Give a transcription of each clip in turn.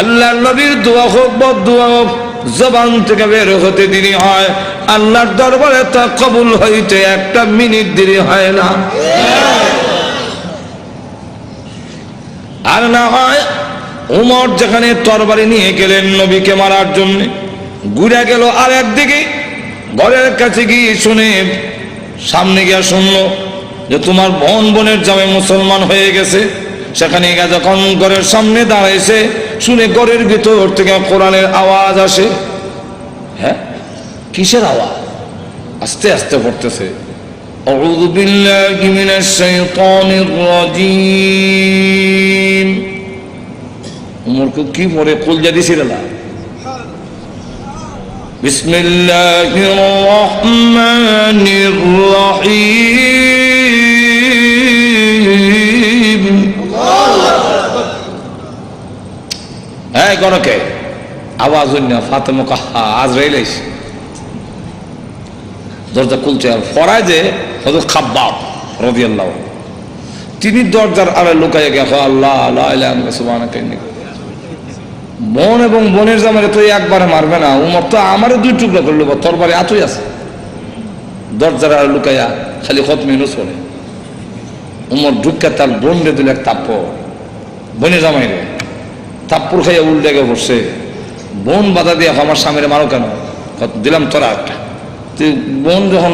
আল্লাহ নবীর দোয়া হোক, বদ দোয়া হোক, জবান থেকে বের হতে দেরি হয়। আল্লাহর দরবারে তা কবুল হইতে একটা মিনিট দেরি হয় না। আর না হয় উমর যেখানে তরবারি নিয়ে গেলেন নবীকে মারার জন্য, ঘুরে গেল আর একদিকে ঘরের কাছে গিয়ে শুনে সামনে গিয়ে শুনল যে তোমার বোন বোনের জামে মুসলমান হয়ে গেছে। সেখানে গিয়ে যখন ঘরের সামনে দাঁড়াইছে শুনে ঘরের ভিতর থেকে কোরআনের আওয়াজ আসে হ্যাঁ কিসের আওয়াজ আস্তে আস্তে পড়তেছে أعوذ بالله من الشيطان الرجيم উমরকে কি পড়ে কুল জাদি সিরালা بسم الله الرحمن الرحيم হ্যাঁ গণকে। আওয়াজ ফাতেমা কাহা আজ রেলাইছে দরজা খুলছে আর যে হজরত খাব্বাব রদিয়াল্লাহ তিনি দরজার আড়ে লুকাইয়া গেছে আল্লাহ আল্লাহ আল্লাহ বোন এবং বোনের জামারে তো একবারে মারবে না। উমর তো আমারে দুই টুকরা করল তোর বাড়ি এতই আছে। দরজার আড়ে লুকাইয়া খালি খত মেনু চলে উমর ঢুকা তার বোন রে দিল এক তাপ্পর বোনে জামাই রে তাপ্পুর খাইয়া উল্টে গিয়ে বসছে। বোন বাধা দিয়ে আমার স্বামীরে মারো কেন? দিলাম তোরা একটা। তুই বোন যখন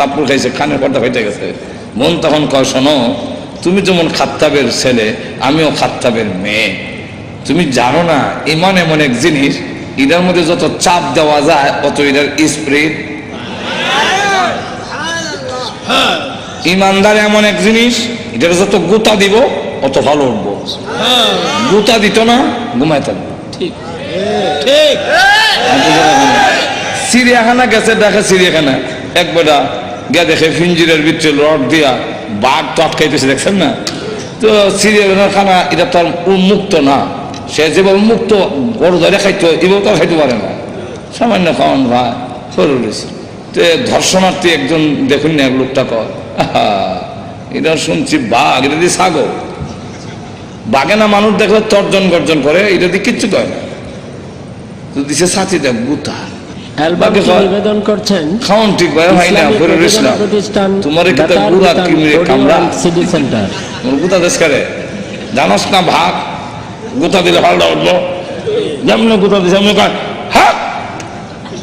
তাপ্পুর খাইছে খানের পর্দা ফেটে গেছে। বোন তখন কয়, শোনো, তুমি যেমন খাত্তাবের ছেলে, আমিও খাত্তাবের মেয়ে। তুমি জানো না, ইমান এমন এক জিনিস এটার মধ্যে যত চাপ দেওয়া যায়, অত এটার স্প্রিট। ইমানদার এমন এক জিনিস এটার যত গুতা দিব অত ভালো উঠবো গুতা দিত না ঘুমায় থাকব ঠিক। ঠিক। চিড়িয়াখানা গেছে দেখে চিড়িয়াখানা। এক বেটা গে দেখে ফিঞ্জিরের ভিতরে রড দিয়া বাঘ তো আটকাইতেছে দেখছেন না? তো চিড়িয়াখানা খানা এটা তো আর উন্মুক্ত না। সে যেভাবে মুক্ত গরু ধরে খাইতো এভাবে তো আর খাইতে পারে না। সামান্য খাওয়ান ভাই সরু রয়েছে তো ধর্ষণার্থী একজন দেখুন না এক লোকটা কর আহা, এটা শুনছি বাঘ এটা দিয়ে ছাগল। বাঘে না মানুষ দেখলে তর্জন গর্জন করে এটা দিয়ে কিচ্ছু কয় না। দিছে সাথী দেখ গুতা নিবেদন করছেন? খাওন ঠিক ভাই হয় না ইসলাম তোমার সেন্টার। মোর গুতা দেশ করে। জানোস না ভাগ? গুতা দিলে হালটা উঠবো। যেমন গুতা দিছে এমনি কয় হাত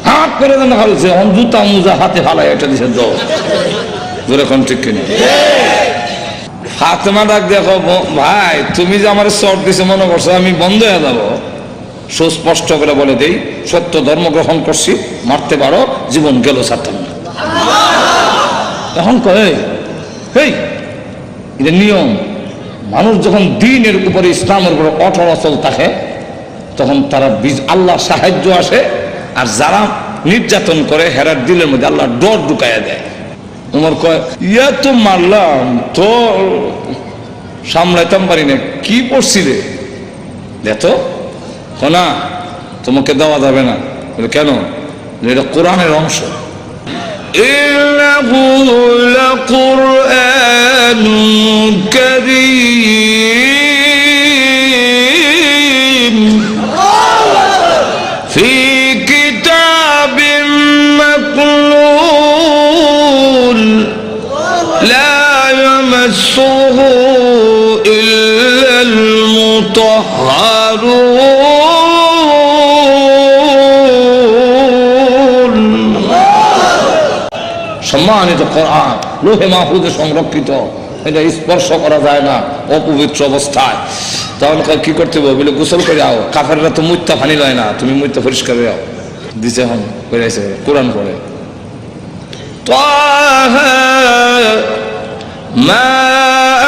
হাত করে যেন হালছে অন জুতা মুজা হাতে ফালাই এটা দিছে দো ধরে কোন ঠিক কিনা? ফাতেমা ডাক দেখো ভাই, তুমি যে আমার চট দিছে, মনে করছ আমি বন্ধ হয়ে যাব? সুস্পষ্ট করে বলে দেই, সত্য ধর্ম গ্রহণ করছি, মারতে পারো, জীবন গেল ছাড়তাম না এখন কয়ে, হেই, এটা নিয়ম। মানুষ যখন দিনের উপরে ইসলামের উপরে অটল অচল থাকে, তখন তারা বীজ, আল্লাহ সাহায্য আসে, আর যারা নির্যাতন করে হেরার দিলের মধ্যে আল্লাহ ডর ঢুকাইয়া দেয়। তোমার কয় ইয়া তো মারলাম তো সামলাইতাম পারি না কি পড়ছি রে দেখো না তোমাকে দেওয়া যাবে না বলে, কেন বলে, এটা কোরআনের অংশ إنه لقرآن كريم المطهرون সম্মানিত কোরআন লোহে মাহফুজে সংরক্ষিত এটা স্পর্শ করা যায় না অপবিত্র অবস্থায় তাহলে কয় কি করতে হবে বলে গোসল করে আও কাফেররা তো মুত্যা ফানি লয় না তুমি মুত্যা পরিষ্কার করে আও দিছে হন করে আইছে কোরআন পড়ে طه ما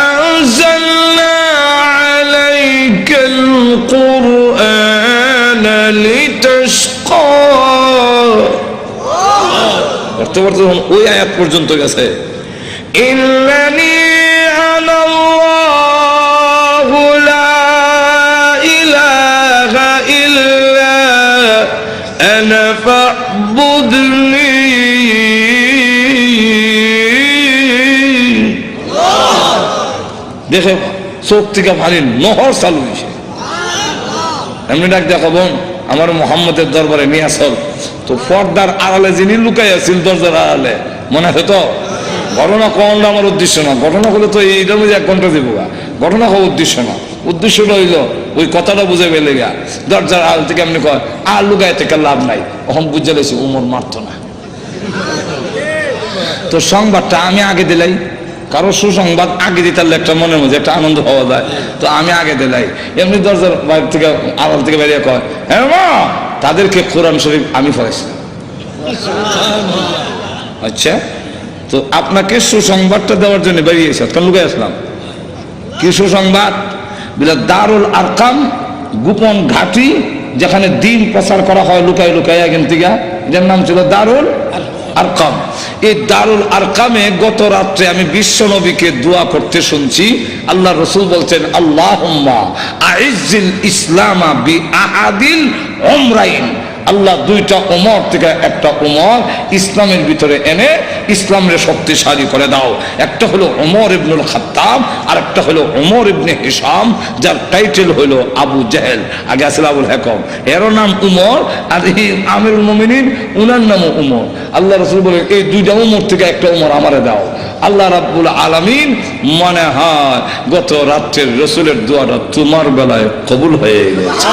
القرآن لتشقى পড়তে পড়তে যখন ওই আয়াত পর্যন্ত গেছে ইন্নানি আনাল্লাহু লা ইলাহা ইল্লা আনা ফা'বুদনি দেখে চোখ থেকে পানি নহর চালু হয়েছে এমনি ডাক দেখো বোন আমার মোহাম্মদের দরবারে নিয়ে আসল। তো পর্দার আড়ালে যিনি লুকাই আছিল, দরজার আড়ালে, মনে আছে তো? ঘটনা কমটা আমার উদ্দেশ্য না। ঘটনা হলে তো এইটার মধ্যে এক ঘণ্টা দেবো। ঘটনা হওয়া উদ্দেশ্য না। উদ্দেশ্যটা হইল, ওই কথাটা বুঝে পেলে গা। দরজার আড়াল থেকে এমনি কয়, আর লুকায় থেকে লাভ নাই। ওখান বুঝে লেছি উমর মারতো না। তো সংবাদটা আমি আগে দিলাই। কারও সুসংবাদ আগে দিতে পারলে একটা মনের মধ্যে একটা আনন্দ পাওয়া যায়। তো আমি আগে দিলাই। এমনি দরজার বাইরে থেকে, আড়াল থেকে বেরিয়ে কয় হ্যাঁ মা, তাদেরকে কোরআন শরীফ আমি পড়াইছিলাম আচ্ছা তো আপনাকে সুসংবাদটা দেওয়ার জন্য বেরিয়েছে কেন লুকে আসলাম। কি সুসংবাদ? বিলা, দারুল আরকাম, গোপন ঘাটি, যেখানে দিন প্রচার করা হয় লুকায় লুকাই এখান থেকে। যার নাম ছিল দারুল আরকাম। এই দারুল আরকামে গত রাত্রে আমি বিশ্ব নবীকে দোয়া করতে শুনছি। আল্লাহ রসুল বলছেন আল্লাহ আইজিল ইসলামা বি আহাদিল ওমরাইন আল্লাহ দুইটা উমর থেকে একটা উমর ইসলামের ভিতরে এনে ইসলামের শক্তিশালী করে দাও। একটা হলো উমর ইবনুল খাত্তাব আর একটা হলো উমর ইবনে হিসাম যার টাইটেল হলো আবু জেহেল। আগে আসলে আবুল হেকম। এরও নাম উমর, আর এই আমিরুল মমিনিন, উনার নামও উমর। আল্লাহ রসুল বলে এই দুইটা উমর থেকে একটা উমর আমারে দাও। আল্লাহ রাব্বুল আলামিন মনে হয় গত রাত্রের রসুলের দোয়াটা তোমার বেলায় কবুল হয়ে গেছে।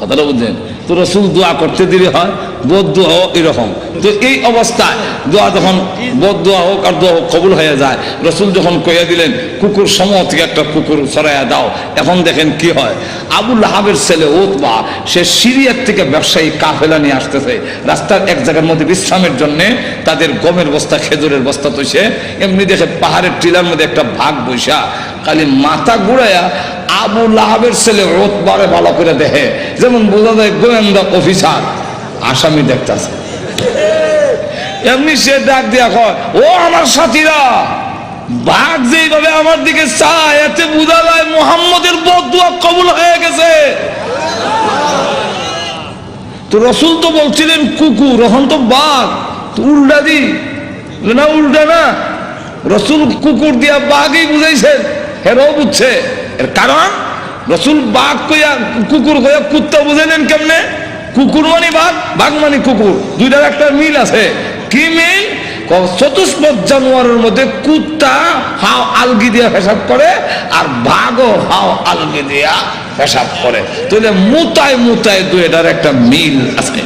কথাটা বুঝলেন? তো রসুল দোয়া করতে দেরি হয়, বোধ হোক এরকম। তো এই অবস্থায় দোয়া যখন বোধ হোক আর দোয়া হোক কবুল হয়ে যায়, রসুল যখন কইয়া দিলেন, কুকুর সমূহ থেকে একটা কুকুর সরাইয়া দাও। এখন দেখেন কি হয়? আবুল হাবের ছেলে ওতবা সে সিরিয়ার থেকে ব্যবসায়ী কাফেলা নিয়ে আসতেছে। রাস্তার এক জায়গার মধ্যে বিশ্রামের জন্যে তাদের গমের বস্তা, খেজুরের বস্তা তৈছে। এমনি দেখে পাহাড়ের টিলার মধ্যে একটা ভাগ বৈশা খালি মাথা ঘুরাইয়া আবু লাহাবের ছেলে রোতবারে ভালো করে দেখে। যেমন বোঝা যায় গোয়েন্দা অফিসার। আসামি দেখতেছে। এমনি সে ডাক দিয়া কয়, ও আমার সাথীরা, বাঘ যেইভাবে আমার দিকে চায়, এতে বোঝা যায় মোহাম্মদের বদুয়া কবুল হয়ে গেছে। তো রসুল তো বলছিলেন কুকুর এখন তো বাঘ, তো উল্টা দি। না, উল্টা না। রসুল কুকুর দিয়া বাঘই বুঝাইছেন। হেরাও বুঝছে। এর কারণ, রসুল বাঘ কইয়া কুকুর কইয়া কুত্তা বুঝে নেন কেমনে? কুকুর মানে বাঘ বাঘ মানে কুকুর। দুইটার একটা মিল আছে। কি মিল? চতুষ্পদ জানোয়ারের মধ্যে কুত্তা হাও আলগি দিয়া পেশাব করে আর বাঘও হাও আলগি দিয়া পেশাব করে। তাহলে মুতায় মুতায় দুইটার একটা মিল আছে।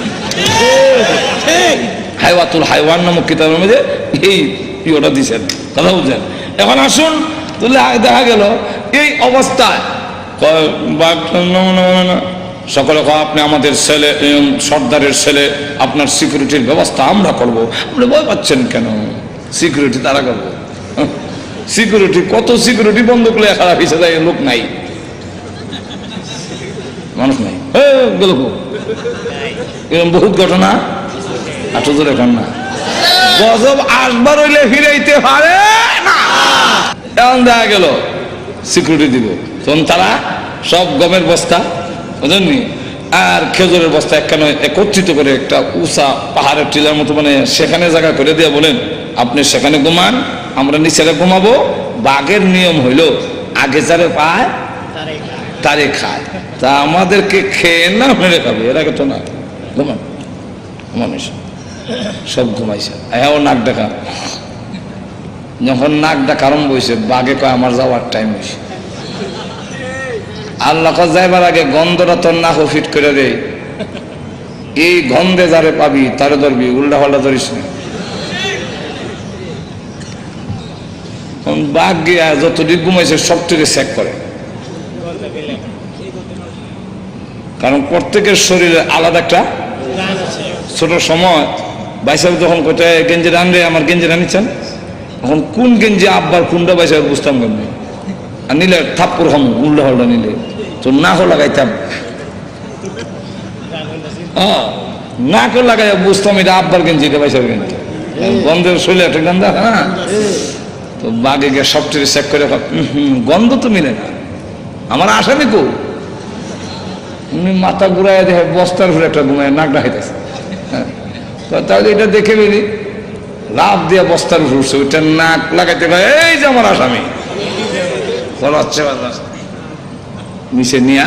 হাইওয়াতুল হাইওয়ান নামক কিতাবের মধ্যে এই ইয়েটা দিছেন। কথা বুঝছেন এখন আসুন, তাহলে দেখা গেল এই অবস্থায়। সকলে আপনি আমাদের ছেলে সর্দারের ছেলে, আপনার সিকিউরিটির ব্যবস্থা আমরা করব। আপনি ভয় পাচ্ছেন কেন? সিকিউরিটি তারা করব। সিকিউরিটি কত সিকিউরিটি বন্ধ করলে খারাপ হিসেবে লোক নাই। মানুষ নাই। গেল এরকম বহুত ঘটনা। আটো জোরে এখন না। গজব আসবার হইলে ফিরাইতে পারে না। এমন দেখা গেল। সিকিউরিটি দিব। তখন তারা সব গমের বস্তা বুঝলেননি আর খেজুরের বস্তা একখানে একত্রিত করে একটা উষা পাহাড়ের টিলার মতো মানে সেখানে জায়গা করে দিয়ে বলেন আপনি সেখানে ঘুমান আমরা নিচেরে ঘুমাবো। বাঘের নিয়ম হইল আগে যারে পায় তারে খায়। তা আমাদেরকে খেয়ে না মেরে খাবে এরা তো না। ঘুমান। ঘুমানো সব ঘুমাইছে। হ্যাঁ ও নাক ডাকা যখন নাক ডাকা আরম্ভ হয়েছে, বাঘে কয়, আমার যাওয়ার টাইম হয়েছে। আল্লাহ যাইবার আগে গন্ধটা তোর নাক ফিট করে দে। এই গন্ধে যারে পাবি, তারে ধরবি, উল্টা পাল্টা ধরিস না। বাঘ গিয়া যতদিন ঘুমাইছে সব থেকে চেক করে। কারণ প্রত্যেকের শরীরে আলাদা একটা ছোট সময়। বাইসাব যখন কোথায় গেঞ্জি রানলে আমার গেঞ্জি রানিচ্ছেন এখন কোন গেঞ্জি আব্বার কোনটা বাইসাব বুঝতাম কেমনি? আর নিলে থাপ্পর হম উল্টা হল্টা নিলে। তো না হো লাগাইতাম হ্যাঁ না করে লাগাই বুঝতাম এটা আব্বার গেঞ্জি এটা বাইসাব গেঞ্জি। গন্ধের শরীরে একটা গন্ধ না তো বাঘে গিয়ে সবটিকে চেক করে কয়, "উম হুম, গন্ধ তো মিলে না। আমার আসামি কো উনি মাথা ঘুরাই দেখে বস্তার উপরে একটা ঘুমায় নাক ডাকাইতেছে হ্যাঁ। তাহলে এটা দেখে বেরি। লাভ দিয়ে বস্তার উপর উঠছে ওইটা নাক লাগাইতে এই যে আমার আসামি। হচ্ছে নিচে নিয়া,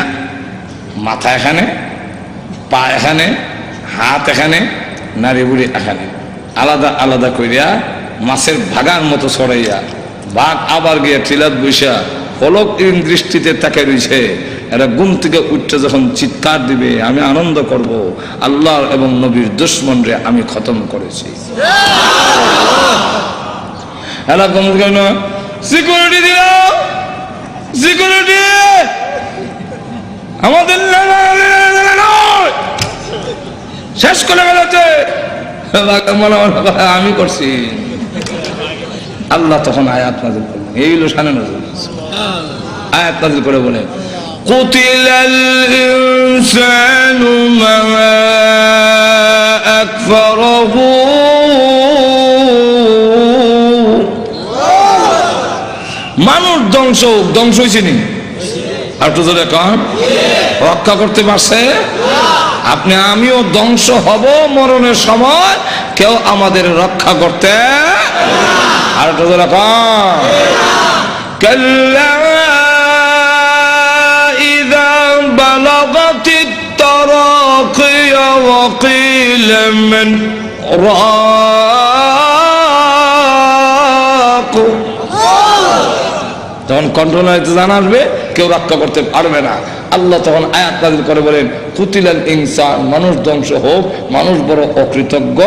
মাথা এখানে, পা এখানে, হাত এখানে নারী বুড়ি এখানে। আলাদা আলাদা করিয়া মাছের ভাগার মতো ছড়াইয়া, বাঘ আবার গিয়া টিলাত বৈশা পলক দৃষ্টিতে তাকে রয়েছে এরা গুম থেকে উঠতে যখন চিৎকার দিবে, আমি আনন্দ করব আল্লাহ এবং নবীর দুশ্মন রে আমি খতম করেছি। এরা ঘুম থেকে সিকিউরিটি দিল সিকিউরিটি আমাদের না- না- না- না- না- না- নয়। শেষ করে ফেলেছে মনে মনে করে, আমি করছি আল্লাহ তখন আয়াত নাজিল করলেন এই হলো সানে নজর আয়াত নাজিল করে বলে قتل الإنسان ما মানুষ ধ্বংস ধ্বংস হয়েছে নি আর তো জোরে কন রক্ষা করতে পারছে আপনি আমিও ধ্বংস হব মরণের সময় কেউ আমাদের রক্ষা করতে আর তো জোরে কন كلا إذا بلغت التراقي وقيل من راق যখন কন্ট্রোল হয়তো জানা আসবে, কেউ রক্ষা করতে পারবে না। আল্লাহ তখন আয়াত নাজিল করে বলেন, কুতিলাল ইনসান মানুষ ধ্বংস হোক, মানুষ বড় অকৃতজ্ঞ।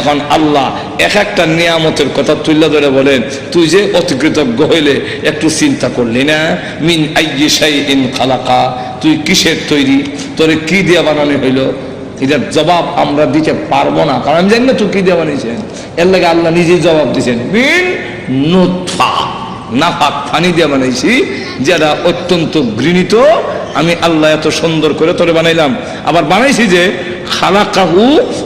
এখন আল্লাহ এক একটা নিয়ামতের কথা তুলে ধরে বলেন, তুই যে অতিকৃতজ্ঞ হইলে, একটু চিন্তা করলি না? মিন আইয়ি শাইইন খালাকা। তুই কিসের তৈরি? তোরে কি দিয়ে বানানো হইল? এটার জবাব আমরা দিতে পারব না। কারণ আমি জানি না তুই কি দিয়ে বানিয়েছেন? এর লাগে আল্লাহ নিজেই জবাব দিয়েছেন, মিন নুৎফা নাফাক ফানি দিয়ে বানাইছি যেটা অত্যন্ত ঘৃণিত, আমি আল্লাহ এত সুন্দর করে তোরে বানাইলাম। আবার বানাইছি যে, খালাকাহু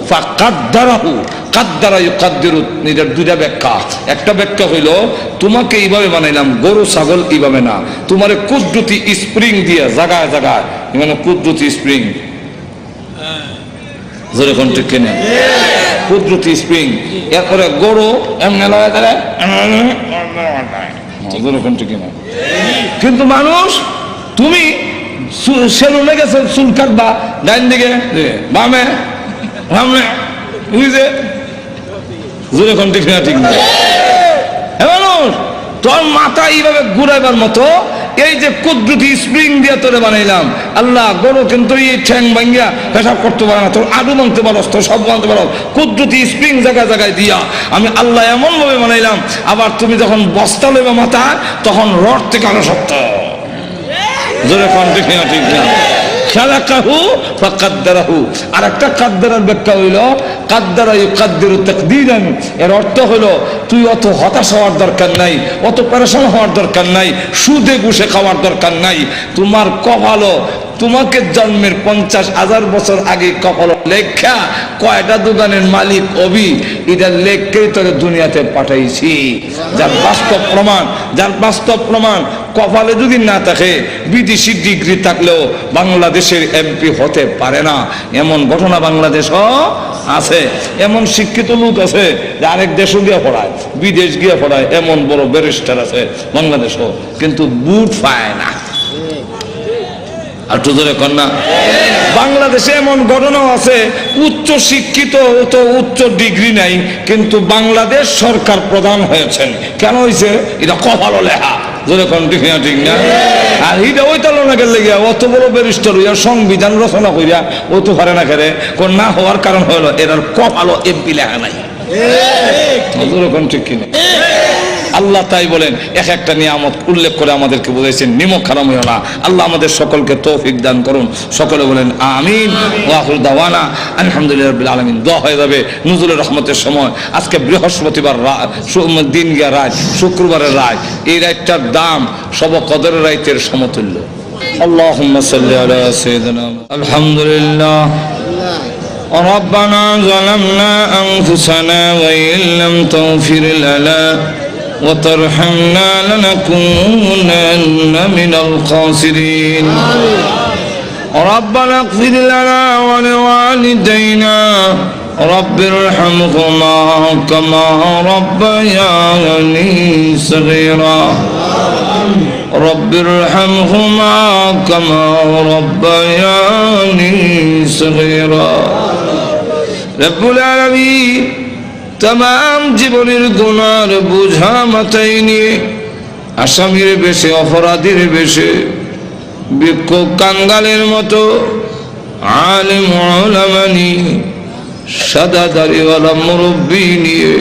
ফা কাদ্দারাহু কাদ্দারা কাদ্দিরু এটার দুইটা ব্যাখ্যা। একটা ব্যাখ্যা হইল, তোমাকে এইভাবে বানাইলাম, গরু, ছাগল এইভাবে না। তোমার কুদ্রুতি স্প্রিং দিয়ে, জাগায় জাগায়। মানে কুদ্রুতি স্প্রিং? জোরে কোন কুদরতি স্প্রিং। এরপরে গরু, এমনি লাগায় জোরে কোন কিন্তু মানুষ, তুমি সেলুনে গেছে, চুল কাটবা, ডাইন দিকে বামে, সামনে বুঝে জোরে কোন ঠিক না ঠিক না। তোর মাথা এইভাবে ঘুরাইবার মতো এই যে কুদ্রুতি স্প্রিং দিয়ে তোরে বানাইলাম। আল্লাহ, গরু কিন্তু এই ঠ্যাং ভাঙ্গিয়া পেশাব করতে পারে না। তোর আডু মানতে পারো তোর সব মানতে পারো কুদ্রুতি স্প্রিং জায়গায় জায়গায় দিয়া আমি আল্লাহ এমন ভাবে বানাইলাম, আবার তুমি যখন বস্তা লইবা মাথা তখন রড থেকে আরও শক্ত। জোরে কন ঠিক না ঠিক না খালাকাহু ফাকাদ্দারাহু। আর একটা কাদ্দারার ব্যাখ্যা হইল কাদ্দারা ইউকাদ্দিরু তাকদীরান। এর অর্থ হলো, তুই অত হতাশ হওয়ার দরকার নাই, অত পরেশান হওয়ার দরকার নাই, সুদে গুষে খাওয়ার দরকার নাই, তোমার কপালও তোমাকে জন্মের পঞ্চাশ হাজার বছর আগে কপাল লেখা কয়টা দোকানের মালিক অবি? এটা লেখকেই তোকে দুনিয়াতে পাঠাইছি। যার বাস্তব প্রমাণ, যার বাস্তব প্রমাণ কপালে যদি না থাকে বিদেশি ডিগ্রি থাকলেও বাংলাদেশের এমপি হতে পারে না। এমন ঘটনা বাংলাদেশও আছে। এমন শিক্ষিত লোক আছে যে আরেক দেশও গিয়ে পড়ায়, বিদেশ গিয়ে পড়ায়, এমন বড় ব্যারিস্টার আছে বাংলাদেশও, কিন্তু বুট পায় না। আর ধরে কন্যা বাংলাদেশে এমন ঘটনাও আছে উচ্চ শিক্ষিত তো উচ্চ ডিগ্রি নাই কিন্তু বাংলাদেশ সরকার প্রধান হয়েছেন। কেন হয়েছে এটা কপালো লেখা। ধরে কোন ঠিক না ঠিক না? আর এটা ওই তালনা গেলে গিয়া অত বড় ব্যারিস্টার হইয়া সংবিধান রচনা করিয়া ও তো পারে না খেলে কোন না হওয়ার কারণ হলো এটার কপালো এমপি লেখা নাই। কোন ঠিক কিনা? আল্লাহ তাই বলেন এক একটা নিয়ামত উল্লেখ করে আমাদেরকে বুঝাইছেন নিমক খারাম হইও না আল্লাহ আমাদের সকলকে তৌফিক দান করুন সকলে বলেন আমিন ওয়াহুল দাওয়ানা আলহামদুলিল্লাহ রাব্বিল আলামিন দোয়া হয়ে যাবে নজরুলের রহমতের সময় আজকে বৃহস্পতিবার রা- সু- দিন গিয়া রাত শুক্রবারের রাত এই রাতটার দাম সব কদরের রাইতের সমতুল্য اللهم صل على سيدنا الحمد لله ربنا ظلمنا أنفسنا وإن لم تغفر لنا وترحمنا لنكونن من الخاسرين. ربنا اغفر لنا ولوالدينا. رب ارحمهما كما ربياني صغيرا. رب ارحمهما كما ربياني صغيرا. رب العالمين. তাম জীবনের গুনার বোঝা মাথায় নিয়ে আসামির বেশে, অপরাধীর বেশে, বিক্ষোভ কাঙ্গালের মতো আলিম ওলামানি সাদা দাড়িওয়ালা মুরব্বী নিয়ে,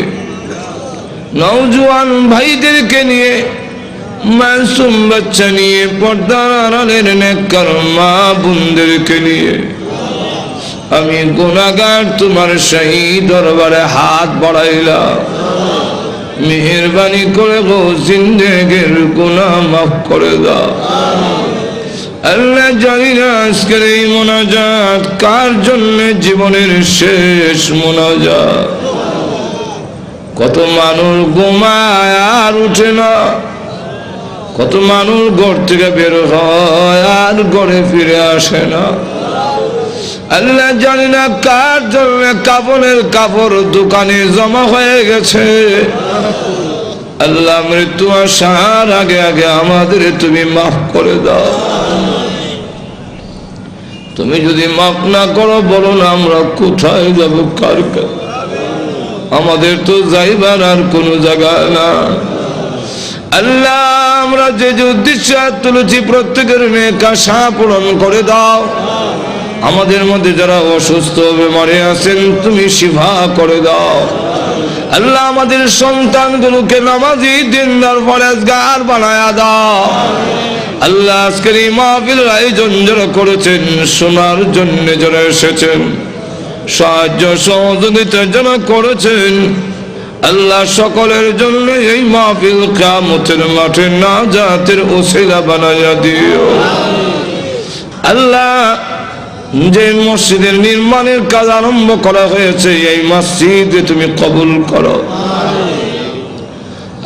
নওজোয়ান ভাইদেরকে নিয়ে মাসুম বাচ্চা নিয়ে, পর্দার আড়ালের নেকর মা বোনদেরকে নিয়ে। আমি গুণাগার তোমার সেই দরবারে হাত বাড়াইলাম। মেহরবানি করে গো জিন্দেগের গুনাহ মাফ করে দাও। আল্লাহ জানি না আজকের এই মোনাজাত কার জন্য জীবনের শেষ মোনাজাত। কত মানুষ ঘুমায় আর উঠে না। কত মানুষ ঘর থেকে বের হয় আর ঘরে ফিরে আসে না। আল্লাহ জানি না কার জন্য কাপড়ের কাপড় দোকানে জমা হয়ে গেছে। আল্লাহ মৃত্যু আসার আগে আগে আমাদের তুমি মাফ করে দাও। তুমি যদি মাফ না করো, বলো না আমরা কোথায় যাব, কার আমাদের তো যাইবার আর কোনো জায়গা না। আল্লাহ, আমরা যে যে উদ্দেশ্য তুলেছি প্রত্যেকের নেক আশা পূরণ করে দাও। আমাদের মধ্যে যারা অসুস্থ বেমারে আছেন, তুমি শিফা করে দাও। আল্লাহ আমাদের সন্তানগুলোকে নামাজি, দিনদার, পরেজগার বানায়া দাও। আল্লাহ আজকের এই মাহফিল আয়োজন যারা করেছেন, শোনার জন্য যারা এসেছেন, সাহায্য, সহযোগিতা যারা করেছেন, আল্লাহ সকলের জন্য এই মাহফিল কামতের মাঠে না জাতের ওসিলা বানাইয়া দিও। আল্লাহ যে মসজিদের নির্মাণের কাজ আরম্ভ করা হয়েছে, এই মসজিদ তুমি কবুল করো।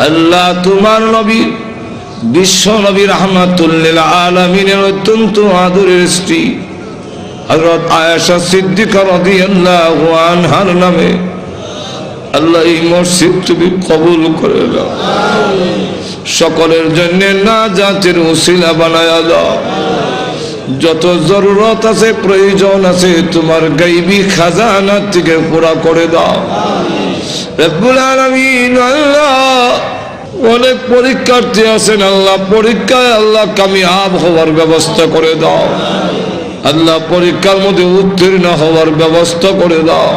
আল্লাহ তোমার নবী, বিশ্ব নবী রহমাতুল্লিল আলমিনের অত্যন্ত আদরের স্ত্রী হজরত আয়েশা সিদ্দিকা রাদিয়াল্লাহু আনহার নামে আল্লাহ এই মসজিদ তুমি কবুল করে দাও সকলের জন্য না জাতির উসিলা বানায়া দাও। যত জরুরত আছে, প্রয়োজন আছে, তোমার গাইবি খাজানা থেকে পুরা করে দাও। অনেক পরীক্ষার্থী আছেন, আল্লাহ পরীক্ষায় আল্লাহ কামিয়াব হওয়ার ব্যবস্থা করে দাও। আল্লাহ পরীক্ষার মধ্যে উত্তীর্ণ হওয়ার ব্যবস্থা করে দাও।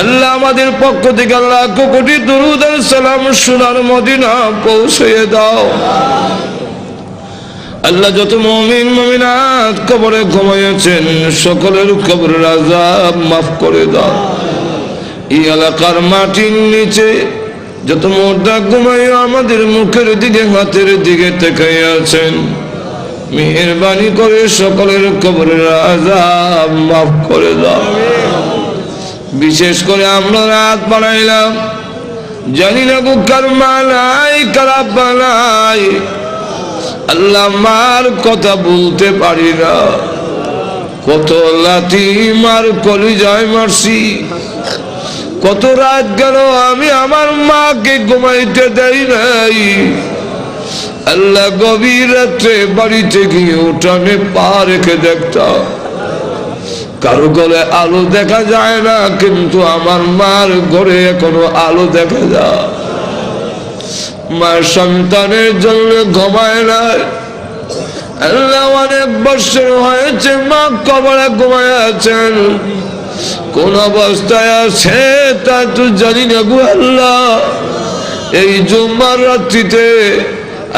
আল্লাহ আমাদের পক্ষ থেকে আল্লাহ কোটি দুরুদার সালাম সোনার মদিনা পৌঁছে দাও। আল্লাহ যত মমিন, মমিনাত কবরে ঘুমাইয়াছেন, সকলের কবরের আজাব মাফ করে দাও। এই এলাকার মাটির নিচে যত মোর্দা ঘুমাই আমাদের মুখের দিকে, হাতের দিকে আছেন মেহরবানি করে সকলের কবরের আজাব মাফ করে দাও। বিশেষ করে আমরা রাত বানাইলাম, জানি না কার মালাই খারাপ বানাই আল্লাহ মার কথা বলতে পারি না। কত লাথি মার কলি যায় মারছি। কত রাত গেল আমি আমার মাকে ঘুমাইতে দেই নাই। আল্লাহ গভীর রাত্রে বাড়িতে গিয়ে উঠানে পা রেখে দেখতাম। কারও ঘরে আলো দেখা যায় না, কিন্তু আমার মার ঘরে এখনও আলো দেখা যায়। মার সন্তানের জন্য ঘুমায় না আল্লাহ অনেক বছর হয়েছে, মা কবরে ঘুমায় আছেন। কোন অবস্থায় আছে তা তো জানি না গো আল্লাহ। এই জুম্মার রাত্রিতে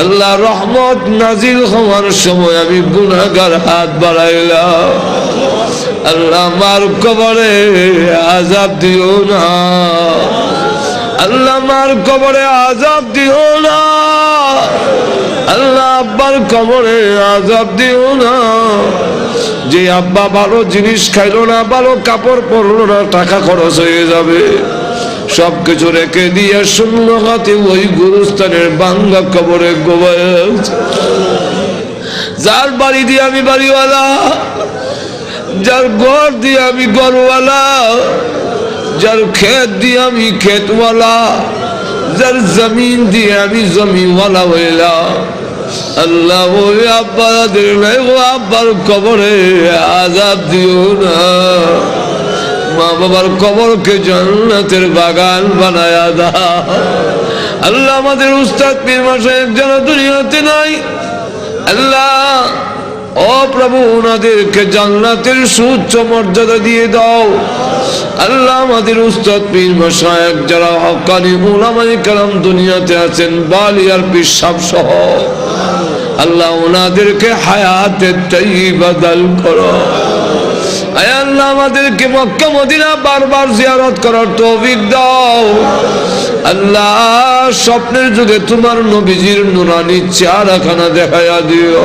আল্লাহ রহমত নাজিল হওয়ার সময় আমি গুনাগার হাত বাড়াইলাম। আল্লাহ মার কবরে আজাদ দিও না। আল্লাহ আমার কবরে আজাব দিও না। আল্লাহ আব্বার কবরে আজাব দিও না। যে আব্বা ভালো জিনিস খাইলো না, ভালো কাপড় পরলো না, টাকা খরচ হয়ে যাবে। সব কিছু রেখে দিয়ে শূন্য হাতে ওই গুরুস্থানের বাঙ্গা কবরে গোবায় যার বাড়ি দিয়ে আমি বাড়িওয়ালা, যার ঘর দিয়ে আমি ঘরওয়ালা যার ক্ষেত দিয়ে আমি ক্ষেতওয়ালা, যার জমিন দিয়ে আমি জমিওয়ালা হইলাম আল্লাহ ওই আব্বাদের নাই, ও আব্বার কবরে আজাব দিও না। মা বাবার কবরকে জান্নাতের বাগান বানায়া দাও। আল্লাহ আমাদের উস্তাদ পীর মাসাহেব যেন দুনিয়াতে নাই। আল্লাহ ও প্রভু ওনাদেরকে জান্নাতের সুচ্চ মর্যাদা দিয়ে দাও। আল্লাহ আমাদের উস্তাদ পীর মাসায়েক যারা হকানি উলামাই কালাম দুনিয়াতে আছেন বালিয়ার পিসাব সহ, আল্লাহ ওনাদেরকে হায়াতের তাইবা দাল করো। আল্লাহ আমাদেরকে মক্কা মদিনা বারবার জিয়ারত করার তৌফিক দাও। আল্লাহ স্বপ্নের যুগে তোমার নবীজির নুরানি চেহারাখানা দেখাইয়া দিও।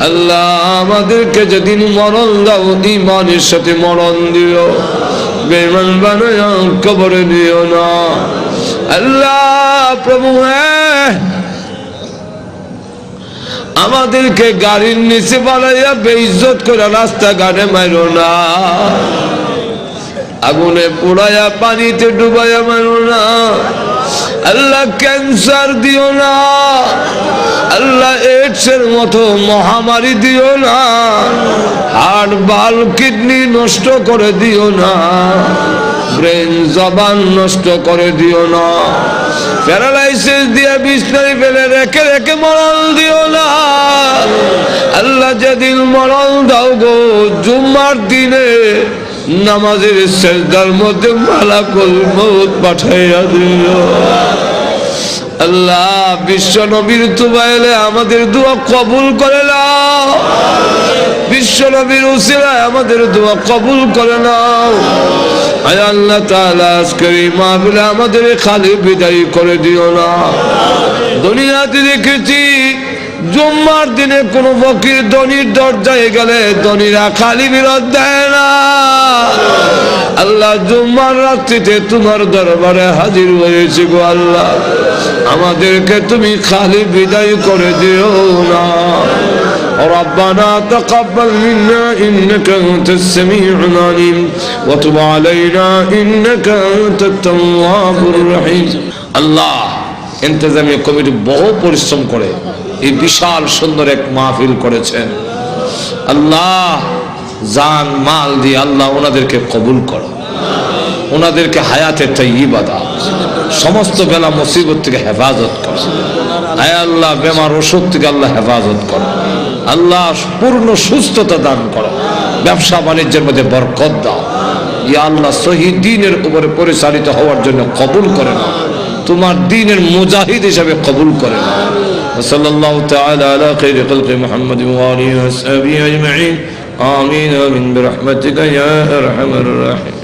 আল্লাহ আমাদেরকে যেদিন মরণ দাও ইমানের সাথে মরণ দিও। বেমান বানায়া কবরে দিও না। আল্লাহ প্রভু হ্যাঁ। আমাদেরকে গাড়ির নিচে বানাইয়া বেইজ্জত করে রাস্তা রাস্তাঘাটে মারো না। আগুনে পোড়াইয়া পানিতে ডুবাইয়া মারো না। আল্লাহ ক্যান্সার দিও না। আল্লাহ এইডস এর মতো মহামারী দিও না, হার্ট বাল, কিডনি নষ্ট করে দিও না, ব্রেন, জবান নষ্ট করে দিও না, প্যারালাইসিস দিয়ে বিছনায় ফেলে রেখে রেখে মরণ দিও না। আল্লাহ যেদিন মরণ দাও গো, জুম্মার দিনে নামাজের সেজদার মধ্যে মালাকুল মৌত পাঠাইয়া দিও। আল্লাহ, বিশ্ব নবীর তুবাইলে আমাদের দোয়া কবুল করে নাও বিশ্ব নবীর উসিলায় আমাদের দোয়া কবুল করে নাও আয় আল্লাহ তাআলা, আজকের এই মাহফিলে আমাদের খালি বিদায় করে দিও না। দুনিয়াতে দেখেছি জুম্মার দিনে কোন ফকির ধনির দরজায় গেলে ধনীরা খালি বিরোধ দেয় না। আল্লাহ, জুম্মার রাত্রিতে তোমার দরবারে হাজির হয়েছে গো আল্লাহ। আমাদেরকে তুমি খালি বিদায় করে দিও না ربنا تقبل منا إنك أنت السميع العليم وتب علينا إنك أنت التواب الرحيم الله ইন্তজামিয়া কমিটি বহু পরিশ্রম করে এই বিশাল সুন্দর এক মাহফিল করেছেন আল্লাহ জান মাল দিয়ে আল্লাহ ওনাদেরকে কবুল করো ওনাদেরকে হায়াতের তাইবা দাও সমস্ত বেলা মুসিবত থেকে হেফাজত করো হায় আল্লাহ বেমার ওষুধ থেকে আল্লাহ হেফাজত করো আল্লাহ পূর্ণ সুস্থতা দান করো ব্যবসা বাণিজ্যের মধ্যে বরকত দাও ইয়া আল্লাহ শহীদ দিনের উপরে পরিচালিত হওয়ার জন্য কবুল করে না তোমার দিনের মুজাহিদ হিসাবে কবুল করে না وصلى الله تعالى على خير خلق محمد وآله وصحبه أجمعين آمين آمين برحمتك يا أرحم الراحمين